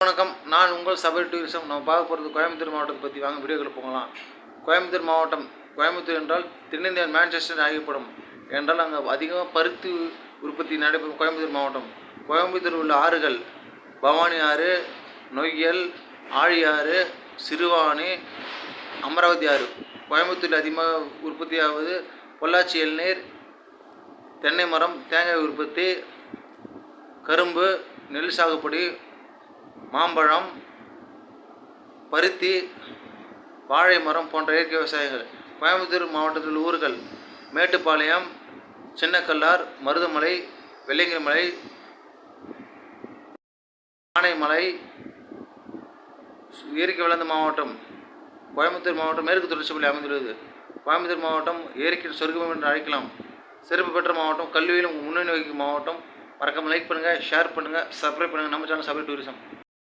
வணக்கம். நான் உங்கள் சபரி டூரிசம் நம்ம பார்க்க போகிறது கோயம்புத்தூர் மாவட்டத்தை பற்றி வாங்க வீடியோக்களை போகலாம். கோயம்புத்தூர் மாவட்டம் கோயம்புத்தூர் என்றால் தென்னிந்தியன் மேன்செஸ்டர் ஆகியப்படும் என்றால் அங்கே அதிகமாக பருத்தி உற்பத்தி நடைபெறும் கோயம்புத்தூர் மாவட்டம். கோயம்புத்தூர் உள்ள ஆறுகள் பவானி ஆறு நொய்யல் ஆழியாறு சிறுவாணி அமராவதி ஆறு. கோயம்புத்தூரில் அதிகமாக உற்பத்தியாவது பொள்ளாச்சி இளநீர் தென்னை மரம் தேங்காய் உற்பத்தி கரும்பு நெல் சாகுபடி மாம்பழம் பருத்தி வாழை மரம் போன்ற இயற்கை விவசாயங்கள். கோயம்புத்தூர் மாவட்டத்தில் ஊர்கள் மேட்டுப்பாளையம் சின்னக்கல்லார் மருதமலை வெள்ளிங்கிரிமலை ஆனைமலை இயற்கை வளர்ந்த மாவட்டம் கோயம்புத்தூர் மாவட்டம் மேற்கு தொடர்ச்சி பள்ளி அமைந்துள்ளது. கோயம்புத்தூர் மாவட்டம் இயற்கை சொர்க்கம் என்று அழைக்கலாம். சிறப்பு பெற்ற மாவட்டம் கல்வியிலும் முன்னணி வகிக்கும் மாவட்டம். மறக்காமல் லைக் பண்ணுங்கள் ஷேர் பண்ணுங்கள் சப்ஸ்கிரைப் பண்ணுங்கள் நம்ம சேனல் சபை டூரிசம்